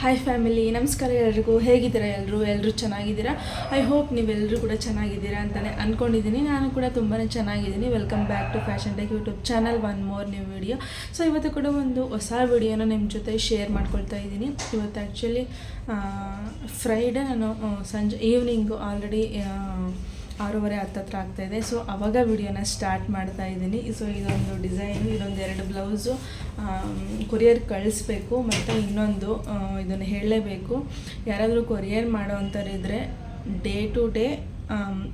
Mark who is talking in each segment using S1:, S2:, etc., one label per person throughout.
S1: Hi family ನಮಸ್ಕಾರ ಎಲ್ರಿಗೂ. ಹೇಗಿದ್ದೀರಾ ಎಲ್ಲರೂ ಎಲ್ಲರೂ ಚೆನ್ನಾಗಿದ್ದೀರಾ? ಐ ಹೋಪ್ ನೀವೆಲ್ಲರೂ ಕೂಡ ಚೆನ್ನಾಗಿದ್ದೀರಾ ಅಂತಲೇ ಅಂದ್ಕೊಂಡಿದ್ದೀನಿ ನಾನು ಕೂಡ ತುಂಬಾ ಚೆನ್ನಾಗಿದ್ದೀನಿ. Welcome back to fashion tech YouTube channel one more new video so ಇವತ್ತು ಕೂಡ ಒಂದು ಹೊಸ ವಿಡಿಯೋನ ನಿಮ್ಮ ಜೊತೆ ಶೇರ್ ಮಾಡ್ಕೊಳ್ತಾ ಇದ್ದೀನಿ. ಇವತ್ತು ಆ್ಯಕ್ಚುಲಿ ಫ್ರೈಡೇ ನಾನು ಸಂಜೆ ಈವ್ನಿಂಗು ಆಲ್ರೆಡಿ ಆರೂವರೆ ಹತ್ತತ್ರ ಆಗ್ತಾಯಿದೆ ಸೊ ಅವಾಗ ವಿಡಿಯೋನ ಸ್ಟಾರ್ಟ್ ಮಾಡ್ತಾ ಇದ್ದೀನಿ. ಸೊ ಇದೊಂದು ಡಿಸೈನು ಇದೊಂದು ಎರಡು ಬ್ಲೌಸು ಕೊರಿಯರ್ ಕಳಿಸ್ಬೇಕು ಮತ್ತು ಇನ್ನೊಂದು ಇದನ್ನು ಹೇಳಲೇಬೇಕು. ಯಾರಾದರೂ ಕೊರಿಯರ್ ಮಾಡೋ ಅಂಥವ್ರಿದ್ರೆ ಡೇ ಟು ಡೇ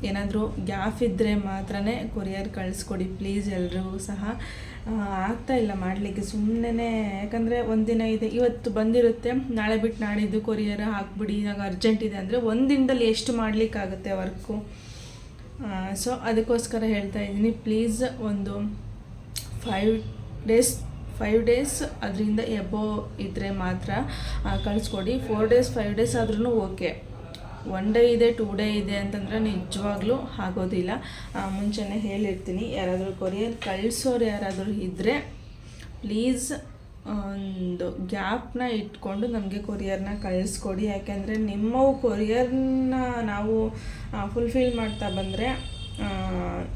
S1: ಏನಾದರೂ ಗ್ಯಾಪ್ ಇದ್ದರೆ ಮಾತ್ರ ಕೊರಿಯರ್ ಕಳಿಸ್ಕೊಡಿ. ಪ್ಲೀಸ್ ಎಲ್ರಿಗೂ ಸಹ. ಆಗ್ತಾ ಇಲ್ಲ ಮಾಡಲಿಕ್ಕೆ ಸುಮ್ಮನೆ ಯಾಕಂದರೆ ಒಂದಿನ ಇದೆ. ಇವತ್ತು ಬಂದಿರುತ್ತೆ. ನಾಳೆ ಬಿಟ್ಟು ನಾಡಿದ್ದು ಕೊರಿಯರ್ ಹಾಕ್ಬಿಡಿ. ಇವಾಗ ಅರ್ಜೆಂಟ್ ಇದೆ ಅಂದರೆ ಒಂದು ದಿನದಲ್ಲಿ ಎಷ್ಟು ಮಾಡಲಿಕ್ಕಾಗುತ್ತೆ ವರ್ಕು ಸೊ ಅದಕ್ಕೋಸ್ಕರ ಹೇಳ್ತಾ ಇದ್ದೀನಿ ಪ್ಲೀಸ್ ಒಂದು ಫೈವ್ ಡೇಸ್ ಫೈವ್ ಡೇಸ್ ಅದರಿಂದ ಎಬೋ ಇದ್ದರೆ ಮಾತ್ರ ಕಳಿಸ್ಕೊಡಿ. ಫೋರ್ ಡೇಸ್ ಫೈವ್ ಡೇಸ್ ಆದ್ರೂ ಓಕೆ ಒನ್ ಡೇ ಇದೆ ಟೂ ಡೇ ಇದೆ ಅಂತಂದರೆ ನಿಜವಾಗ್ಲೂ ಆಗೋದಿಲ್ಲ. ಮುಂಚೆನೇ ಹೇಳಿರ್ತೀನಿ, ಯಾರಾದರೂ ಕೊರಿಯರ್ ಕಳಿಸೋರು ಯಾರಾದರೂ ಇದ್ದರೆ ಪ್ಲೀಸ್ ಒಂದು ಗ್ಯಾಪ್ನ ಇಟ್ಕೊಂಡು ನಮಗೆ ಕೊರಿಯರ್ನ ಕಳಿಸ್ಕೊಡಿ. ಯಾಕೆಂದರೆ ನಿಮ್ಮವು ಕೊರಿಯರ್ನ ನಾವು ಫುಲ್ಫಿಲ್ ಮಾಡ್ತಾ ಬಂದರೆ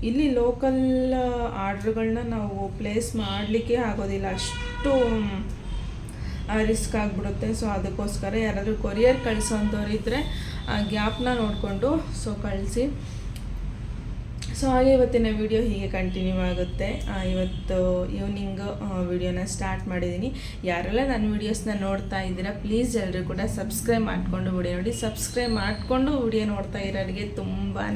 S1: ಇಲ್ಲಿ ಲೋಕಲ್ ಆರ್ಡ್ರ್ಗಳನ್ನ ನಾವು ಪ್ಲೇಸ್ ಮಾಡಲಿಕ್ಕೆ ಆಗೋದಿಲ್ಲ. ಅಷ್ಟು ರಿಸ್ಕ್ ಆಗಿಬಿಡುತ್ತೆ. ಸೊ ಅದಕ್ಕೋಸ್ಕರ ಯಾರಾದರೂ ಕೊರಿಯರ್ ಕಳಿಸೋಂಥವ್ರು ಇದ್ದರೆ ಗ್ಯಾಪ್ನ ನೋಡಿಕೊಂಡು ಸೊ ಕಳಿಸಿ. ಸೊ ಹಾಗೆ ಇವತ್ತಿನ ವಿಡಿಯೋ ಹೀಗೆ ಕಂಟಿನ್ಯೂ ಆಗುತ್ತೆ. ಇವತ್ತು ಈವ್ನಿಂಗ್ ವಿಡಿಯೋನ ಸ್ಟಾರ್ಟ್ ಮಾಡಿದ್ದೀನಿ ಯಾರೆಲ್ಲ ನನ್ನ ವೀಡಿಯೋಸ್ನ ನೋಡ್ತಾ ಇದ್ದೀರಾ ಪ್ಲೀಸ್ ಎಲ್ಲರೂ ಕೂಡ ಸಬ್ಸ್ಕ್ರೈಬ್ ಮಾಡಿಕೊಂಡು ವಿಡಿಯೋ ನೋಡಿ. ಸಬ್ಸ್ಕ್ರೈಬ್ ಮಾಡಿಕೊಂಡು ವಿಡಿಯೋ ನೋಡ್ತಾ ಇರೋರಿಗೆ ತುಂಬಾ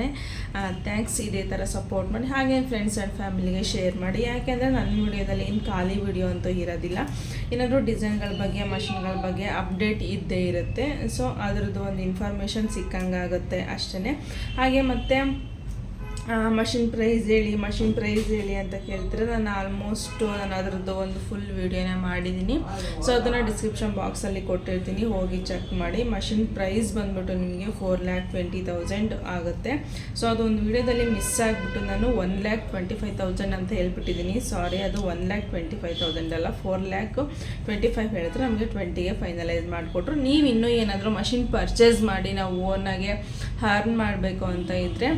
S1: ಥ್ಯಾಂಕ್ಸ್ ಇದೇ ಥರ ಸಪೋರ್ಟ್ ಮಾಡಿ. ಹಾಗೆ ಫ್ರೆಂಡ್ಸ್ ಆ್ಯಂಡ್ ಫ್ಯಾಮಿಲಿಗೆ ಶೇರ್ ಮಾಡಿ. ಯಾಕೆಂದರೆ ನನ್ನ ವಿಡಿಯೋದಲ್ಲಿ ಏನು ಖಾಲಿ ವಿಡಿಯೋ ಅಂತೂ ಇರೋದಿಲ್ಲ. ಏನಾದರೂ ಡಿಸೈನ್ಗಳ ಬಗ್ಗೆ ಮಷಿನ್ಗಳ ಬಗ್ಗೆ ಅಪ್ಡೇಟ್ ಇದ್ದೇ ಇರುತ್ತೆ. ಸೊ ಅದರದ್ದು ಒಂದು ಇನ್ಫಾರ್ಮೇಷನ್ ಸಿಕ್ಕಂಗಾಗುತ್ತೆ ಅಷ್ಟೇ ಹಾಗೆ ಮತ್ತು ಮಷಿನ್ ಪ್ರೈಸ್ ಹೇಳಿ ಮಷಿನ್ ಪ್ರೈಸ್ ಹೇಳಿ ಅಂತ ಕೇಳ್ತಾರೆ? ನಾನು ಆಲ್ಮೋಸ್ಟು ನಾನು ಅದರದ್ದು ಒಂದು ಫುಲ್ ವೀಡಿಯೋನ ಮಾಡಿದ್ದೀನಿ. ಸೊ ಅದನ್ನು ಡಿಸ್ಕ್ರಿಪ್ಷನ್ ಬಾಕ್ಸಲ್ಲಿ ಕೊಟ್ಟಿರ್ತೀನಿ. ಹೋಗಿ ಚೆಕ್ ಮಾಡಿ. ಮಷಿನ್ ಪ್ರೈಸ್ ಬಂದ್ಬಿಟ್ಟು ನಿಮಗೆ ಫೋರ್ ಲ್ಯಾಕ್ ಟ್ವೆಂಟಿ ತೌಸಂಡ್ ಆಗುತ್ತೆ. ಸೊ ಅದೊಂದು ವೀಡಿಯೋದಲ್ಲಿ ಮಿಸ್ ಆಗಿಬಿಟ್ಟು ನಾನು one lakh twenty five thousand ಅಂತ ಹೇಳ್ಬಿಟ್ಟಿದ್ದೀನಿ. ಸಾರಿ ಅದು one lakh twenty five thousand ಅಲ್ಲ. ಫೋರ್ ಲ್ಯಾಕ್ ಟ್ವೆಂಟಿ ಫೈವ್ ಹೇಳಿದ್ರೆ ನಮಗೆ ಟ್ವೆಂಟಿಗೆ ಫೈನಲೈಸ್ ಮಾಡಿಕೊಟ್ರು. ನೀವು ಇನ್ನೂ ಏನಾದರೂ ಮಷಿನ್ ಪರ್ಚೇಸ್ ಮಾಡಿ ನಾವು ಓನಾಗೆ ಹರ್ನ್ ಮಾಡಬೇಕು ಅಂತ ಇದ್ದರೆ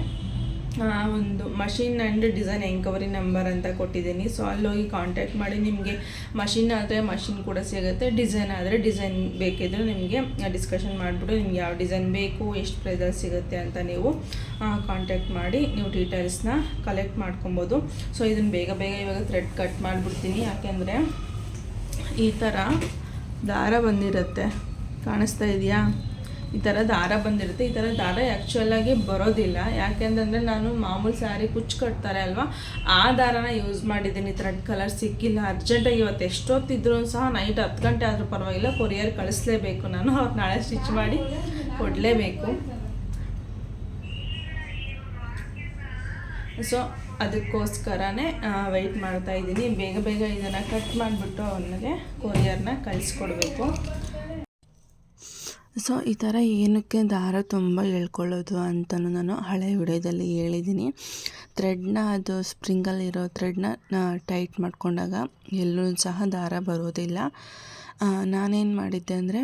S1: ಒಂದು machine and design enquiry number ಅಂತ ಕೊಟ್ಟಿದ್ದೀನಿ. ಸೊ ಅಲ್ಲೋಗಿ ಕಾಂಟ್ಯಾಕ್ಟ್ ಮಾಡಿ ನಿಮಗೆ ಮಷಿನ್ ಆದರೆ ಮಷಿನ್ ಕೂಡ ಸಿಗುತ್ತೆ ಡಿಸೈನ್ ಆದರೆ ಡಿಸೈನ್ ಬೇಕಿದ್ರೆ ನಿಮಗೆ ಡಿಸ್ಕಷನ್ ಮಾಡಿಬಿಟ್ಟು ನಿಮ್ಗೆ ಯಾವ ಡಿಸೈನ್ ಬೇಕು, ಎಷ್ಟು ಪ್ರೈಸಲ್ಲಿ ಸಿಗುತ್ತೆ ಅಂತ ನೀವು ಕಾಂಟ್ಯಾಕ್ಟ್ ಮಾಡಿ ನೀವು ಡೀಟೇಲ್ಸ್ನ ಕಲೆಕ್ಟ್ ಮಾಡ್ಕೊಬೋದು. ಸೊ ಇದನ್ನು ಬೇಗ ಬೇಗ ಇವಾಗ ಥ್ರೆಡ್ ಕಟ್ ಮಾಡಿಬಿಡ್ತೀನಿ. ಯಾಕೆಂದರೆ ಈ ಥರ ದಾರ ಬಂದಿರುತ್ತೆ. ಕಾಣಿಸ್ತಾ ಇದೆಯಾ? ಈ ಥರ ದಾರ ಬಂದಿರುತ್ತೆ. ಈ ಥರ ದಾರ ಆ್ಯಕ್ಚುಲಾಗಿ ಬರೋದಿಲ್ಲ. ಯಾಕೆಂತಂದರೆ ನಾನು ಮಾಮೂಲು ಸ್ಯಾರಿ ಕುಚ್ಚು ಕಟ್ತಾರೆ ಅಲ್ವಾ? ಆ ದಾರನ ಯೂಸ್ ಮಾಡಿದ್ದೀನಿ. ಥ್ರೆಡ್ ಕಲರ್ ಸಿಕ್ಕಿಲ್ಲ. ಅರ್ಜೆಂಟಾಗಿ ಇವತ್ತು ಎಷ್ಟೊತ್ತಿದ್ರು ಸಹ ನೈಟ್ ಹತ್ತು ಗಂಟೆ ಆದರೂ ಪರವಾಗಿಲ್ಲ. ಕೊರಿಯರ್ ಕಳಿಸ್ಲೇಬೇಕು ನಾನು. ಅವ್ರು ನಾಳೆ ಸ್ಟಿಚ್ ಮಾಡಿ ಕೊಡಲೇಬೇಕು. ಸೊ ಅದಕ್ಕೋಸ್ಕರನೇ ವೆಯ್ಟ್ ಮಾಡ್ತಾ ಇದ್ದೀನಿ. ಬೇಗ ಬೇಗ ಇದನ್ನು ಕಟ್ ಮಾಡಿಬಿಟ್ಟು ಅವನಿಗೆ ಕೊರಿಯರ್ನ ಕಳಿಸ್ಕೊಡ್ಬೇಕು. ಸೊ, ಈ ಥರ ಏನಕ್ಕೆ ದಾರ ತುಂಬ ಎಳ್ಕೊಳ್ಳೋದು ಅಂತಲೂ ನಾನು ಹಳೆ ವಿಡಿಯೋದಲ್ಲಿ ಹೇಳಿದ್ದೀನಿ. ಥ್ರೆಡ್ನ, ಅದು ಸ್ಪ್ರಿಂಗಲ್ಲಿರೋ ಥ್ರೆಡ್ನ ಟೈಟ್ ಮಾಡಿಕೊಂಡಾಗ ಎಲ್ಲೂ ಸಹ ದಾರ ಬರೋದಿಲ್ಲ. ನಾನೇನು ಮಾಡಿದ್ದೆ ಅಂದರೆ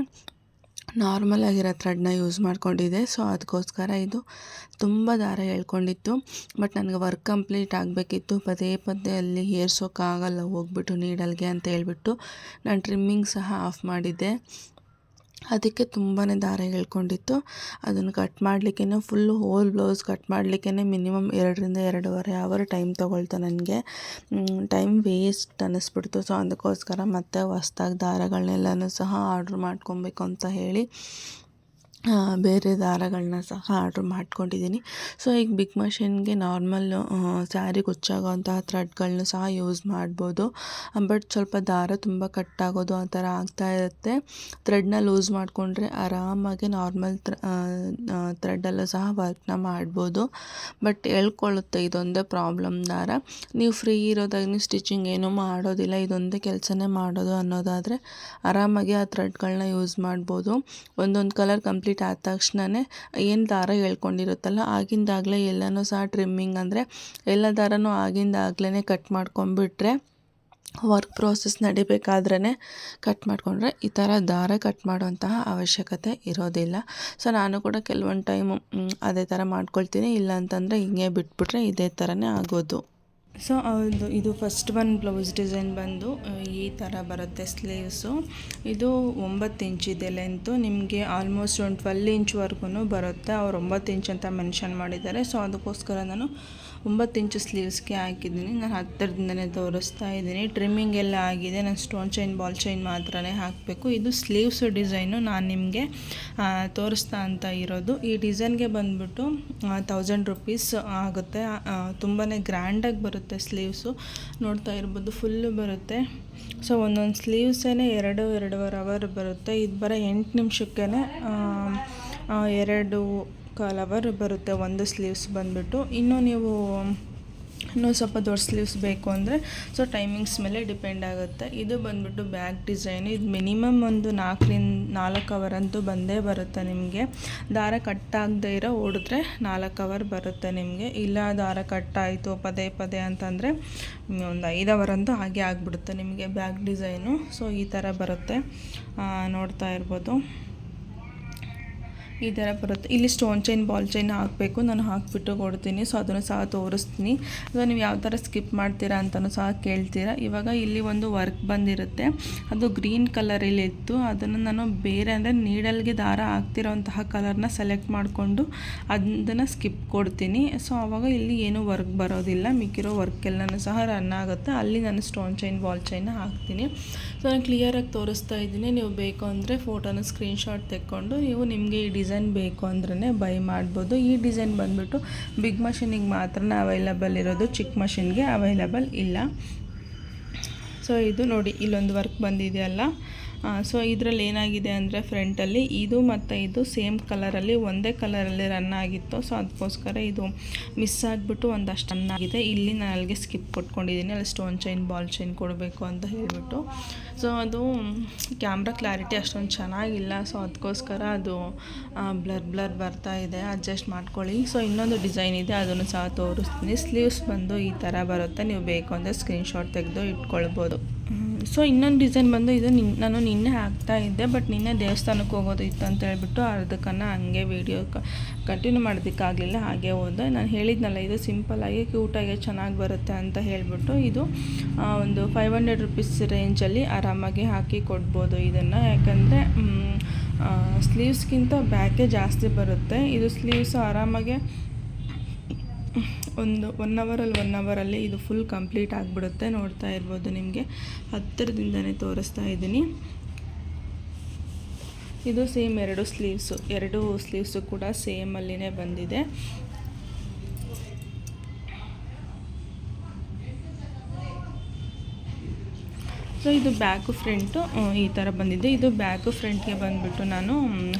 S1: ನಾರ್ಮಲ್ ಆಗಿರೋ ಥ್ರೆಡ್ನ ಯೂಸ್ ಮಾಡಿಕೊಂಡಿದ್ದೆ. ಸೊ ಅದಕ್ಕೋಸ್ಕರ ಇದು ತುಂಬ ದಾರ ಎಳ್ಕೊಂಡಿತ್ತು ಬಟ್ ನನಗೆ ವರ್ಕ್ ಕಂಪ್ಲೀಟ್ ಆಗಬೇಕಿತ್ತು. ಪದೇ ಪದೇ ಅಲ್ಲಿ ಏರ್ಸೋಕ್ಕಾಗಲ್ಲ, ಹೋಗ್ಬಿಟ್ಟು ನೀಡಲ್ಗೆ ಅಂತ ಹೇಳ್ಬಿಟ್ಟು ನಾನು ಟ್ರಿಮ್ಮಿಂಗ್ ಸಹ ಆಫ್ ಮಾಡಿದ್ದೆ. ಅದಕ್ಕೆ ತುಂಬಾ ದಾರ ಎಳ್ಕೊಂಡಿತ್ತು ಅದನ್ನು ಕಟ್ ಮಾಡಲಿಕ್ಕೇ ಫುಲ್ಲು ಹೋಲ್ ಬ್ಲೌಸ್ ಕಟ್ ಮಾಡಲಿಕ್ಕೇ ಮಿನಿಮಮ್ ಎರಡರಿಂದ ಎರಡೂವರೆ ಅವರ್ ಟೈಮ್ ತೊಗೊಳ್ತು ನನಗೆ. Time waste ಅನ್ನಿಸ್ಬಿಡ್ತು. ಸೊ ಅದಕ್ಕೋಸ್ಕರ ಮತ್ತೆ ಹೊಸ್ದಾಗಿ ದಾರಗಳನ್ನೆಲ್ಲನೂ ಸಹ ಆರ್ಡ್ರ್ ಮಾಡ್ಕೊಬೇಕು ಅಂತ ಹೇಳಿ. ಬೇರೆ ದಾರಗಳನ್ನ ಸಹ ಆರ್ಡ್ರ್ ಮಾಡ್ಕೊಂಡಿದ್ದೀನಿ. ಸೊ, ಈಗ ಬಿಗ್ ಮಷಿನ್ಗೆ ನಾರ್ಮಲ್ ಸ್ಯಾರಿ ಕುಚ್ಚಾಗೋಂತಹ ಥ್ರೆಡ್ಗಳನ್ನ ಸಹ ಯೂಸ್ ಮಾಡ್ಬೋದು. ಬಟ್ ಸ್ವಲ್ಪ ದಾರ ತುಂಬ ಕಟ್ಟಾಗೋದು ಆ ಥರ ಆಗ್ತಾ ಇರುತ್ತೆ. ಥ್ರೆಡ್ನ ಲೂಸ್ ಮಾಡಿಕೊಂಡ್ರೆ ಆರಾಮಾಗಿ ನಾರ್ಮಲ್ ಥ್ರೆಡ್ಡಲ್ಲೂ ಸಹ ವರ್ಕ್ನ ಮಾಡ್ಬೋದು. ಬಟ್ ಎಳ್ಕೊಳ್ಳುತ್ತೆ ಇದೊಂದೇ ಪ್ರಾಬ್ಲಮ್ ದಾರ. ನೀವು ಫ್ರೀ ಇರೋದಾಗ ನೀವು ಸ್ಟಿಚಿಂಗ್ ಏನೂ ಮಾಡೋದಿಲ್ಲ, ಇದೊಂದೇ ಕೆಲಸನೇ ಮಾಡೋದು ಅನ್ನೋದಾದರೆ ಆರಾಮಾಗಿ ಆ ಥ್ರೆಡ್ಗಳನ್ನ ಯೂಸ್ ಮಾಡ್ಬೋದು. ಒಂದೊಂದು ಕಲರ್ ಕಂಪ್ಲೀಟ್ ಆದ ತಕ್ಷಣವೇ ಏನು ದಾರ ಹೇಳ್ಕೊಂಡಿರುತ್ತಲ್ಲ, ಆಗಿಂದಾಗಲೇ ಎಲ್ಲನೂ ಸಹ ಟ್ರಿಮ್ಮಿಂಗ್ ಅಂದರೆ ಎಲ್ಲ ದಾರನೂ ಆಗಿಂದಾಗಲೇ ಕಟ್ ಮಾಡ್ಕೊಂಡ್ಬಿಟ್ರೆ ವರ್ಕ್ ಪ್ರೋಸೆಸ್ ನಡಿಬೇಕಾದ್ರೇ ಕಟ್ ಮಾಡಿಕೊಂಡ್ರೆ ಈ ಥರ ದಾರ ಕಟ್ ಮಾಡುವಂತಹ ಅವಶ್ಯಕತೆ ಇರೋದಿಲ್ಲ. ಸೊ ನಾನು ಕೂಡ ಕೆಲವೊಂದು ಟೈಮು ಅದೇ ಥರ ಮಾಡ್ಕೊಳ್ತೀನಿ. ಇಲ್ಲ ಅಂತಂದರೆ ಹಿಂಗೆ ಬಿಟ್ಬಿಟ್ರೆ ಇದೇ ಥರನೇ ಆಗೋದು. ಸೊ ಅದು ಇದು ಫಸ್ಟ್ ಒನ್ ಬ್ಲೌಸ್ ಡಿಸೈನ್ ಬಂದು ಈ ಥರ ಬರುತ್ತೆ ಸ್ಲೀವ್ಸು ಇದು ಒಂಬತ್ತು ಇದೆ ಲೆಂತು ನಿಮಗೆ ಆಲ್ಮೋಸ್ಟ್ ಒಂದು ಟ್ವೆಲ್ ಇಂಚ್ವರೆಗೂ ಬರುತ್ತೆ. ಅವ್ರು ಒಂಬತ್ತು ಇಂಚ್ ಅಂತ ಮೆನ್ಷನ್ ಮಾಡಿದ್ದಾರೆ. ಸೊ, ಅದಕ್ಕೋಸ್ಕರ ನಾನು ಒಂಬತ್ತು ಇಂಚು ಸ್ಲೀವ್ಸ್ಗೆ ಹಾಕಿದ್ದೀನಿ. ನಾನು ಹತ್ತಿರದಿಂದನೇ ತೋರಿಸ್ತಾ ಇದ್ದೀನಿ. ಟ್ರಿಮ್ಮಿಂಗ್ ಎಲ್ಲ ಆಗಿದೆ. ನಾನು ಸ್ಟೋನ್ ಚೈನ್, ಬಾಲ್ ಚೈನ್ ಮಾತ್ರನೇ ಹಾಕಬೇಕು. ಇದು ಸ್ಲೀವ್ಸ್ ಡಿಸೈನು. ನಾನು ನಿಮಗೆ ತೋರಿಸ್ತಾ ಅಂತ ಇರೋದು. ಈ ಡಿಸೈನ್ಗೆ ಬಂದ್ಬಿಟ್ಟು ತೌಸಂಡ್ ರುಪೀಸ್ ಆಗುತ್ತೆ. ತುಂಬಾ ಗ್ರ್ಯಾಂಡಾಗಿ ಬರುತ್ತೆ ಸ್ಲೀವ್ಸು. ನೋಡ್ತಾ ಇರ್ಬೋದು ಫುಲ್ಲು ಬರುತ್ತೆ. ಸೊ ಒಂದೊಂದು ಸ್ಲೀವ್ಸೇ ಎರಡು, ಎರಡೂವರೆ ಅವರ್ ಬರುತ್ತೆ. ಇದು ಬರೋ ಎಂಟು ನಿಮಿಷಕ್ಕೇ ಎರಡು ಕಾಲ್ ಅವರ್ ಬರುತ್ತೆ ಒಂದು ಸ್ಲೀವ್ಸ್ ಬಂದ್ಬಿಟ್ಟು. ಇನ್ನು ನೀವು ಇನ್ನೂ ಸ್ವಲ್ಪ ದೊಡ್ಡ ಸ್ಲೀವ್ಸ್ ಬೇಕು ಅಂದರೆ ಸೊ ಟೈಮಿಂಗ್ಸ್ ಮೇಲೆ ಡಿಪೆಂಡ್ ಆಗುತ್ತೆ. ಇದು ಬಂದ್ಬಿಟ್ಟು ಬ್ಯಾಗ್ ಡಿಸೈನ್ ಇದು ಮಿನಿಮಮ್ ಒಂದು ನಾಲ್ಕರಿಂದ, ನಾಲ್ಕು ಅವರ್ ಅಂತೂ ಬಂದೇ ಬರುತ್ತೆ ನಿಮಗೆ. ದಾರ ಕಟ್ ಆಗದೇ ಇರೋ ಓಡಿದ್ರೆ ನಾಲ್ಕು ಅವರ್ ಬರುತ್ತೆ ನಿಮಗೆ. ಇಲ್ಲ ದಾರ ಕಟ್ ಆಯಿತು, ಪದೇ ಪದೇ ಅಂತಂದರೆ ಒಂದು ಐದು ಅವರ್ ಅಂತೂ ಹಾಗೆ ಆಗಿಬಿಡುತ್ತೆ ನಿಮಗೆ ಬ್ಯಾಗ್ ಡಿಸೈನು ಸೊ ಈ ಥರ ಬರುತ್ತೆ. ನೋಡ್ತಾ ಇರ್ಬೋದು. ಈ ಥರ ಬರುತ್ತೆ. ಇಲ್ಲಿ ಸ್ಟೋನ್ ಚೈನ್ ಬಾಲ್ ಚೈನ್ ಹಾಕಬೇಕು. ನಾನು ಹಾಕಿಬಿಟ್ಟು ಕೊಡ್ತೀನಿ. ಸೊ ಅದನ್ನು ಸಹ ತೋರಿಸ್ತೀನಿ. ಅಥವಾ ನೀವು ಯಾವ ಥರ ಸ್ಕಿಪ್ ಮಾಡ್ತೀರಾ ಅಂತಲೂ ಸಹ ಕೇಳ್ತೀರಾ. ಇವಾಗ ಇಲ್ಲಿ ಒಂದು ವರ್ಕ್ ಬಂದಿರುತ್ತೆ. ಅದು ಗ್ರೀನ್ ಕಲರಲ್ಲಿ ಇತ್ತು. ಅದನ್ನು ನಾನು ಬೇರೆ ಅಂದರೆ ನೀಡಲ್ಗೆ ದಾರ ಹಾಕ್ತಿರೋಂತಹ ಕಲರ್ನ ಸೆಲೆಕ್ಟ್ ಮಾಡಿಕೊಂಡು ಅದನ್ನು ಸ್ಕಿಪ್ ಕೊಡ್ತೀನಿ. ಸೊ ಆವಾಗ ಇಲ್ಲಿ ಏನೂ ವರ್ಕ್ ಬರೋದಿಲ್ಲ. ಮಿಕ್ಕಿರೋ ವರ್ಕ್ ಎಲ್ಲನೂ ಸಹ ರನ್ ಆಗುತ್ತೆ. ಅಲ್ಲಿ ನಾನು ಸ್ಟೋನ್ ಚೈನ್ ಬಾಲ್ ಚೈನ್ ಹಾಕ್ತೀನಿ. ಸೊ ನಾನು ಕ್ಲಿಯರಾಗಿ ತೋರಿಸ್ತಾ ಇದ್ದೀನಿ. ನೀವು ಬೇಕು ಅಂದರೆ ಫೋಟೋನ ಸ್ಕ್ರೀನ್ಶಾಟ್ ತೆಕ್ಕೊಂಡು ನೀವು ನಿಮಗೆ ಈ ಡಿಸೈನ್ ಬೇಕು ಅಂದ್ರೆ ಬೈ ಮಾಡ್ಬೋದು. ಈ ಡಿಸೈನ್ ಬಂದುಬಿಟ್ಟು ಬಿಗ್ ಮಷಿನಿಗೆ ಮಾತ್ರ ಅವೈಲಬಲ್ ಇರೋದು. ಚಿಕ್ಕ ಮಷಿನ್ಗೆ ಅವೈಲಬಲ್ ಇಲ್ಲ. ಸೊ ಇದು ನೋಡಿ, ಇಲ್ಲೊಂದು ವರ್ಕ್ ಬಂದಿದೆಯಲ್ಲ ಸೊ ಇದರಲ್ಲಿ ಏನಾಗಿದೆ ಅಂದರೆ ಫ್ರಂಟಲ್ಲಿ ಇದು ಮತ್ತು ಇದು ಸೇಮ್ ಕಲರಲ್ಲಿ ಒಂದೇ ಕಲರಲ್ಲಿ ರನ್ ಆಗಿತ್ತು. ಸೊ ಅದಕ್ಕೋಸ್ಕರ ಇದು ಮಿಸ್ ಆಗಿಬಿಟ್ಟು ಒಂದಷ್ಟು ರನ್ ಆಗಿದೆ. ಇಲ್ಲಿ ನಾನು ಅಲ್ಲಿಗೆ ಸ್ಕಿಪ್ ಕೊಟ್ಕೊಂಡಿದ್ದೀನಿ ಅಲ್ಲಿ ಸ್ಟೋನ್ ಚೈನ್ ಬಾಲ್ ಚೈನ್ ಕೊಡಬೇಕು ಅಂತ ಹೇಳಿಬಿಟ್ಟು. ಸೊ ಅದು ಕ್ಯಾಮ್ರಾ ಕ್ಲಾರಿಟಿ ಅಷ್ಟೊಂದು ಚೆನ್ನಾಗಿಲ್ಲ. ಸೊ ಅದಕ್ಕೋಸ್ಕರ ಅದು ಬ್ಲರ್ ಬ್ಲರ್ ಬರ್ತಾ ಇದೆ. ಅಡ್ಜಸ್ಟ್ ಮಾಡ್ಕೊಳ್ಳಿ. ಸೊ ಇನ್ನೊಂದು ಡಿಸೈನ್ ಇದೆ. ಅದನ್ನು ಸಹ ತೋರಿಸ್ತೀನಿ. ಸ್ಲೀವ್ಸ್ ಬಂದು ಈ ಥರ ಬರುತ್ತೆ. ನೀವು ಬೇಕು ಅಂದರೆ ಸ್ಕ್ರೀನ್ಶಾಟ್ ತೆಗೆದು ಇಟ್ಕೊಳ್ಬೋದು. ಸೊ ಇನ್ನೊಂದು ಡಿಸೈನ್ ಬಂದು ಇದು ನಿನ್ ನಾನು ನಿನ್ನೆ ಹಾಕ್ತಾ ಇದ್ದೆ ಬಟ್ ನಿನ್ನೆ ದೇವಸ್ಥಾನಕ್ಕೆ ಹೋಗೋದು ಇತ್ತು ಅಂತ ಹೇಳ್ಬಿಟ್ಟು ಅರ್ಧಕ್ಕನ್ನು ಹಂಗೆ ವೀಡಿಯೋ ಕಂಟಿನ್ಯೂ ಮಾಡೋದಕ್ಕಾಗಲಿಲ್ಲ, ಹಾಗೆ ಹೋದೆ. ನಾನು ಹೇಳಿದ್ನಲ್ಲ, ಇದು ಸಿಂಪಲ್ಲಾಗಿ ಕ್ಯೂಟಾಗಿ ಚೆನ್ನಾಗಿ ಬರುತ್ತೆ ಅಂತ ಹೇಳಿಬಿಟ್ಟು ಇದು ಒಂದು ಫೈವ್ ಹಂಡ್ರೆಡ್ ರುಪೀಸ್ ರೇಂಜಲ್ಲಿ ಆರಾಮಾಗಿ ಹಾಕಿ ಕೊಡ್ಬೋದು ಇದನ್ನು. ಯಾಕಂದರೆ ಸ್ಲೀವ್ಸ್ಗಿಂತ ಬ್ಯಾಕೇ ಜಾಸ್ತಿ ಬರುತ್ತೆ. ಇದು ಸ್ಲೀವ್ಸ್ ಆರಾಮಾಗೆ ಒಂದು ಒನ್ ಅವರಲ್ಲಿ ಒನ್ ಅವರಲ್ಲಿ ಇದು ಫುಲ್ ಕಂಪ್ಲೀಟ್ ಆಗಿಬಿಡುತ್ತೆ. ನೋಡ್ತಾ ಇರ್ಬೋದು ನಿಮಗೆ. ಹತ್ತಿರದಿಂದನೇ ತೋರಿಸ್ತಾ ಇದ್ದೀನಿ. ಇದು ಸೇಮ್ ಎರಡು ಸ್ಲೀವ್ಸು ಎರಡು ಸ್ಲೀವ್ಸು ಕೂಡ ಸೇಮಲ್ಲಿನೇ ಬಂದಿದೆ. ಸೊ ಇದು ಬ್ಯಾಕು ಫ್ರಂಟು ಈ ಥರ ಬಂದಿದೆ. ಇದು ಬ್ಯಾಕು ಫ್ರಂಟ್ಗೆ ಬಂದುಬಿಟ್ಟು ನಾನು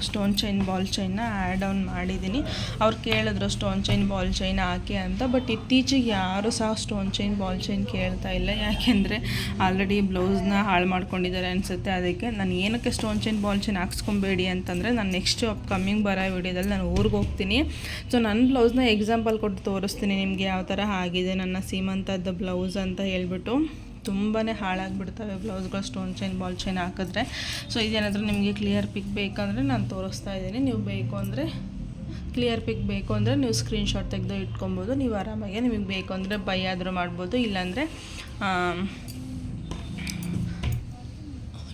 S1: ಸ್ಟೋನ್ ಚೈನ್ ಬಾಲ್ ಚೈನ್ನ ಆ್ಯಡ್ ಆನ್ ಮಾಡಿದ್ದೀನಿ. ಅವ್ರು ಕೇಳಿದ್ರು ಸ್ಟೋನ್ ಚೈನ್ ಬಾಲ್ ಚೈನ್ ಹಾಕಿ ಅಂತ ಬಟ್ ಇತ್ತೀಚೆಗೆ ಯಾರೂ ಸಹ ಸ್ಟೋನ್ ಚೈನ್ ಬಾಲ್ ಚೈನ್ ಕೇಳ್ತಾ ಇಲ್ಲ. ಯಾಕೆಂದರೆ ಆಲ್ರೆಡಿ ಬ್ಲೌಸ್ನ ಹಾಳು ಮಾಡ್ಕೊಂಡಿದ್ದಾರೆ ಅನಿಸುತ್ತೆ. ಅದಕ್ಕೆ ನಾನು ಏನಕ್ಕೆ ಸ್ಟೋನ್ ಚೈನ್ ಬಾಲ್ ಚೈನ್ ಹಾಕ್ಸ್ಕೊಬೇಡಿ ಅಂತಂದರೆ, ನಾನು ನೆಕ್ಸ್ಟ್ ಕಮ್ಮಿಂಗ್ ಬರೋ ವಿಡಿಯೋದಲ್ಲಿ ನಾನು ಊರಿಗೆ ಹೋಗ್ತೀನಿ. ಸೊ ನನ್ನ ಬ್ಲೌಸ್ನ ಎಕ್ಸಾಂಪಲ್ ಕೊಟ್ಟು ತೋರಿಸ್ತೀನಿ ನಿಮಗೆ ಯಾವ ಥರ ಆಗಿದೆ, ನನ್ನ ಸೀಮಂತದ ಬ್ಲೌಸ್ ಅಂತ ಹೇಳ್ಬಿಟ್ಟು. ತುಂಬಾ ಹಾಳಾಗಿಬಿಡ್ತವೆ ಬ್ಲೌಸ್ಗಳು ಸ್ಟೋನ್ ಚೈನ್ ಬಾಲ್ ಚೈನ್ ಹಾಕಿದ್ರೆ. ಸೊ ಇದೇನಾದರೂ ನಿಮಗೆ ಕ್ಲಿಯರ್ ಪಿಕ್ ಬೇಕಂದರೆ ನಾನು ತೋರಿಸ್ತಾ ಇದ್ದೀನಿ. ನೀವು ಬೇಕು ಅಂದರೆ ಕ್ಲಿಯರ್ ಪಿಕ್ ಬೇಕು ಅಂದರೆ ನೀವು ಸ್ಕ್ರೀನ್ಶಾಟ್ ತೆಗೆದು ಇಟ್ಕೊಬೋದು. ನೀವು ಆರಾಮಾಗಿ ನಿಮಗೆ ಬೇಕು ಅಂದರೆ ಬೈ ಆದರೂ ಮಾಡ್ಬೋದು. ಇಲ್ಲಾಂದರೆ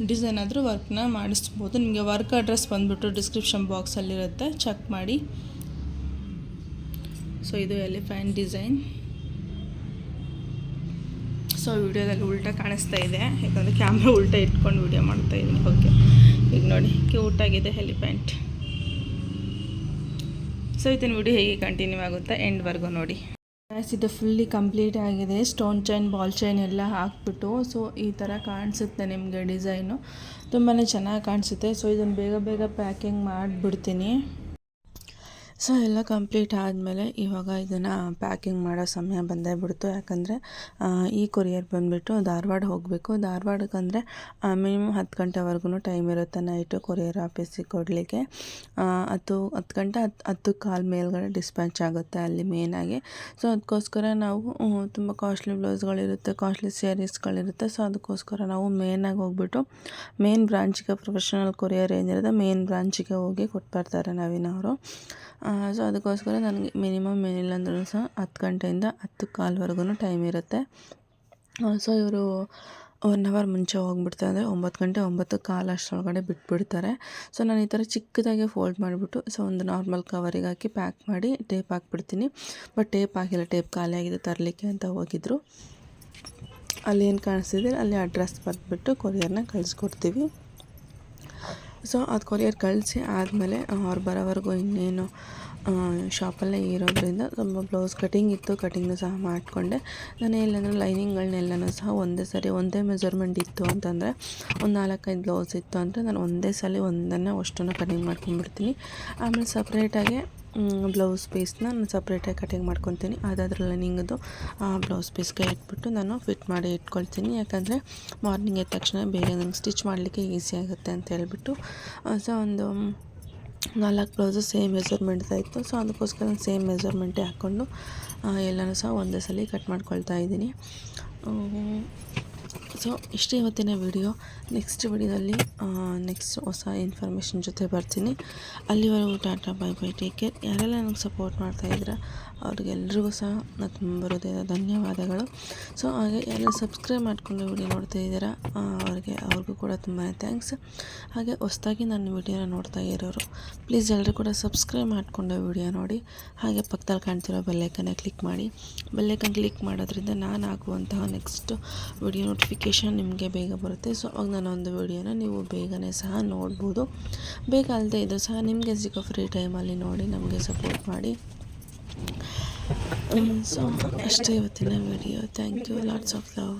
S1: ಡಿಸೈನ್ ಆದರೂ ವರ್ಕ್ನ ಮಾಡಿಸ್ಬೋದು. ನಿಮಗೆ ವರ್ಕ್ ಅಡ್ರೆಸ್ ಬಂದುಬಿಟ್ಟು ಡಿಸ್ಕ್ರಿಪ್ಷನ್ ಬಾಕ್ಸಲ್ಲಿರುತ್ತೆ ಚೆಕ್ ಮಾಡಿ. ಸೊ ಇದು ಎಲಿಫ್ಯಾಂಟ್ ಡಿಸೈನ್. ಸೊ ವಿಡಿಯೋದಲ್ಲಿ ಉಲ್ಟಾ ಕಾಣಿಸ್ತಾ ಇದೆ. ಯಾಕಂದರೆ ಕ್ಯಾಮ್ರಾ ಉಲ್ಟಾ ಇಟ್ಕೊಂಡು ವಿಡಿಯೋ ಮಾಡ್ತಾ ಇದ್ದೀನಿ ಓಕೆ ಈಗ ನೋಡಿ ಕ್ಯೂಟಾಗಿದೆ ಹೆಲಿಪ್ಯಾಂಟ್ ಸೊ ಇದನ್ನು ವಿಡಿಯೋ ಹೇಗೆ ಕಂಟಿನ್ಯೂ ಆಗುತ್ತೆ? ಎಂಡ್ವರೆಗೂ ನೋಡಿ. ಗ್ಯಾಸ್ ಇದು ಫುಲ್ಲಿ ಕಂಪ್ಲೀಟ್ ಆಗಿದೆ. ಸ್ಟೋನ್ ಚೈನ್ ಬಾಲ್ ಚೈನ್ ಎಲ್ಲ ಹಾಕ್ಬಿಟ್ಟು ಸೊ ಈ ಥರ ಕಾಣಿಸುತ್ತೆ ನಿಮಗೆ ಡಿಸೈನು ತುಂಬಾ ಚೆನ್ನಾಗಿ ಕಾಣಿಸುತ್ತೆ. ಸೊ ಇದನ್ನು ಬೇಗ ಬೇಗ ಪ್ಯಾಕಿಂಗ್ ಮಾಡಿಬಿಡ್ತೀನಿ. ಸೊ ಎಲ್ಲ ಕಂಪ್ಲೀಟ್ ಆದಮೇಲೆ ಇವಾಗ ಇದನ್ನು ಪ್ಯಾಕಿಂಗ್ ಮಾಡೋ ಸಮಯ ಬಂದೇ ಬಿಡ್ತು. ಯಾಕಂದರೆ ಈ ಕೊರಿಯರ್ ಬಂದುಬಿಟ್ಟು ಧಾರವಾಡ ಹೋಗಬೇಕು. ಧಾರವಾಡಕ್ಕೆ ಅಂದರೆ ಮಿನಿಮಮ್ ಹತ್ತು ಗಂಟೆವರೆಗೂ ಟೈಮ್ ಇರುತ್ತೆ ನೈಟು ಕೊರಿಯರ್ ಆಫೀಸಿಗೆ ಕೊಡಲಿಕ್ಕೆ. ಹತ್ತು ಹತ್ತು ಗಂಟೆ, ಹತ್ತು ಹತ್ತು ಕಾಲು ಮೇಲ್ಗಡೆ ಡಿಸ್ಪ್ಯಾಚ್ ಆಗುತ್ತೆ ಅಲ್ಲಿ ಮೇಯ್ನಾಗಿ ಸೊ ಅದಕ್ಕೋಸ್ಕರ ನಾವು ತುಂಬ ಕಾಸ್ಟ್ಲಿ ಬ್ಲೌಸ್ಗಳಿರುತ್ತೆ ಕಾಸ್ಟ್ಲಿ ಸ್ಯಾರೀಸ್ಗಳಿರುತ್ತೆ ಸೊ ಅದಕ್ಕೋಸ್ಕರ ನಾವು ಮೇನಾಗಿ ಹೋಗ್ಬಿಟ್ಟು ಮೇನ್ ಬ್ರಾಂಚಿಗೆ ಪ್ರೊಫೆಷನಲ್ ಕೊರಿಯರ್ ಏನಿರುತ್ತೆ ಮೇನ್ ಬ್ರಾಂಚಿಗೆ ಹೋಗಿ ಕೊಟ್ಟು ಬರ್ತಾರೆ ನವೀನವರು ಸೊ ಅದಕ್ಕೋಸ್ಕರ ನನಗೆ ಮಿನಿಮಮ್ ಏನಿಲ್ಲ ಅಂದ್ರೂ ಸಹ ಹತ್ತು ಗಂಟೆಯಿಂದ ಹತ್ತು ಕಾಲ್ವರೆಗೂ ಟೈಮ್ ಇರುತ್ತೆ. ಸೊ ಇವರು ಒನ್ ಅವರ್ ಮುಂಚೆ ಹೋಗ್ಬಿಡ್ತಾರೆ ಅಂದರೆ ಒಂಬತ್ತು ಗಂಟೆ, ಒಂಬತ್ತು ಕಾಲು ಅಷ್ಟರೊಳಗಡೆ ಬಿಟ್ಬಿಡ್ತಾರೆ. ಸೊ ನಾನು ಈ ಥರ ಚಿಕ್ಕದಾಗೆ ಫೋಲ್ಡ್ ಮಾಡಿಬಿಟ್ಟು ಸೊ ಒಂದು ನಾರ್ಮಲ್ ಕವರಿಗೆ ಹಾಕಿ ಪ್ಯಾಕ್ ಮಾಡಿ ಟೇಪ್ ಹಾಕ್ಬಿಡ್ತೀನಿ. ಬಟ್ ಟೇಪ್ ಹಾಕಿಲ್ಲ ಟೇಪ್ ಖಾಲಿ ಆಗಿದೆ, ತರಲಿಕ್ಕೆ ಅಂತ ಹೋಗಿದ್ರು. ಅಲ್ಲಿ ಏನು ಕಾಣಿಸ್ತಿದೆ? ಅಲ್ಲಿ ಅಡ್ರೆಸ್ ಬರೆದ್ಬಿಟ್ಟು ಕೊರಿಯರ್ನ ಕಳಿಸ್ಕೊಡ್ತೀವಿ. ಸೊ ಅದು ಕೊರಿಯರ್ ಕಳಿಸಿ ಆದಮೇಲೆ ಅವ್ರು ಬರೋವರೆಗೂ ಇನ್ನೇನು ಶಾಪಲ್ಲೇ ಇರೋದ್ರಿಂದ ತುಂಬ ಬ್ಲೌಸ್ ಕಟಿಂಗ್ ಇತ್ತು, ಕಟಿಂಗ್ನು ಸಹ ಮಾಡಿಕೊಂಡೆ. ನಾನು ಎಲ್ಲಂದ್ರೆ ಲೈನಿಂಗ್ಗಳನ್ನೆಲ್ಲನೂ ಸಹ ಒಂದೇ ಸರಿ, ಒಂದೇ ಮೆಜರ್ಮೆಂಟ್ ಇತ್ತು ಅಂತಂದರೆ, ಒಂದು ನಾಲ್ಕೈದು ಬ್ಲೌಸ್ ಇತ್ತು ಅಂದರೆ ನಾನು ಒಂದೇ ಸಲ ಒಂದನ್ನು ಅಷ್ಟನ್ನು ಕಟಿಂಗ್ ಮಾಡ್ಕೊಂಡ್ಬಿಡ್ತೀನಿ. ಆಮೇಲೆ ಸಪ್ರೇಟಾಗಿ ಬ್ಲೌಸ್ ಪೀಸ್ನ ನಾನು ಸಪ್ರೇಟಾಗಿ ಕಟಿಂಗ್ ಮಾಡ್ಕೊತೀನಿ. ಅದಾದ್ರೆ ಲೈನಿಂಗದು ಬ್ಲೌಸ್ ಪೀಸ್ಗೆ ಇಟ್ಬಿಟ್ಟು ನಾನು ಫಿಟ್ ಮಾಡಿ ಇಟ್ಕೊಳ್ತೀನಿ. ಯಾಕಂದರೆ ಮಾರ್ನಿಂಗ್ ಎದ್ದ ತಕ್ಷಣ ಬೇಗ ನಂಗೆ ಸ್ಟಿಚ್ ಮಾಡಲಿಕ್ಕೆ ಈಸಿ ಆಗುತ್ತೆ ಅಂತ ಹೇಳ್ಬಿಟ್ಟು ಸೊ ಒಂದು ನಾಲ್ಕು ಬ್ಲೌಸು ಸೇಮ್ ಇತ್ತು. ಸೊ ಅದಕ್ಕೋಸ್ಕರ ನಾನು ಸೇಮ್ ಮೆಜರ್ಮೆಂಟೇ ಹಾಕ್ಕೊಂಡು ಎಲ್ಲನೂ ಸಹ ಒಂದೇ ಸಲ ಕಟ್ ಮಾಡ್ಕೊಳ್ತಾ ಇದ್ದೀನಿ. ಸೊ ಇಷ್ಟೇ ಇವತ್ತಿನ ವಿಡಿಯೋ ನೆಕ್ಸ್ಟ್ ವಿಡಿಯೋದಲ್ಲಿ ನೆಕ್ಸ್ಟ್ ಹೊಸ ಇನ್ಫಾರ್ಮೇಷನ್ ಜೊತೆ ಬರ್ತೀನಿ. ಅಲ್ಲಿವರೆಗೂ tata bye bye take care ಯಾರೆಲ್ಲ ನನಗೆ ಸಪೋರ್ಟ್ ಮಾಡ್ತಾಯಿದ್ದೀರಾ ಅವ್ರಿಗೆಲ್ರಿಗೂ ಸಹ ನಾನು ತುಂಬ ಹೃದಯದ ಧನ್ಯವಾದಗಳು. ಸೊ, ಹಾಗೆ ಎಲ್ಲ ಸಬ್ಸ್ಕ್ರೈಬ್ ಮಾಡಿಕೊಂಡು ವಿಡಿಯೋ ನೋಡ್ತಾ ಇದ್ದೀರಾ ಅವ್ರಿಗೆ, ಅವ್ರಿಗೂ ಕೂಡ ತುಂಬಾ ಥ್ಯಾಂಕ್ಸ್ ಹಾಗೆ ಹೊಸ್ದಾಗಿ ನಾನು ವಿಡಿಯೋನ ನೋಡ್ತಾ ಇರೋರು ಪ್ಲೀಸ್ ಎಲ್ಲರೂ ಕೂಡ ಸಬ್ಸ್ಕ್ರೈಬ್ ಮಾಡಿಕೊಂಡು ವಿಡಿಯೋ ನೋಡಿ. ಹಾಗೆ ಪಕ್ಕದಲ್ಲಿ ಕಾಣ್ತಿರೋ ಬೆಲ್ಲೈಕನ್ನ ಕ್ಲಿಕ್ ಮಾಡಿ. ಬೆಲ್ಲೈಕನ್ ಕ್ಲಿಕ್ ಮಾಡೋದ್ರಿಂದ ನಾನು ಹಾಕುವಂತಹ ನೆಕ್ಸ್ಟ್ ವಿಡಿಯೋ ನೋಟಿಫಿಕೇಷನ್ ನಿಮಗೆ ಬೇಗ ಬರುತ್ತೆ. ಸೊ, ಅವಾಗ ನಾನೊಂದು ವಿಡಿಯೋನ ನೀವು ಬೇಗನೆ ಸಹ ನೋಡ್ಬೋದು. ಬೇಗ ಅಲ್ಲದೆ ಇದು ಸಹ ನಿಮಗೆ ಸಿಗೋ ಫ್ರೀ ಟೈಮಲ್ಲಿ ನೋಡಿ, ನಮಗೆ ಸಪೋರ್ಟ್ ಮಾಡಿ. ಸೊ ಅಷ್ಟೇ ಇವತ್ತಿನ video thank you lots of love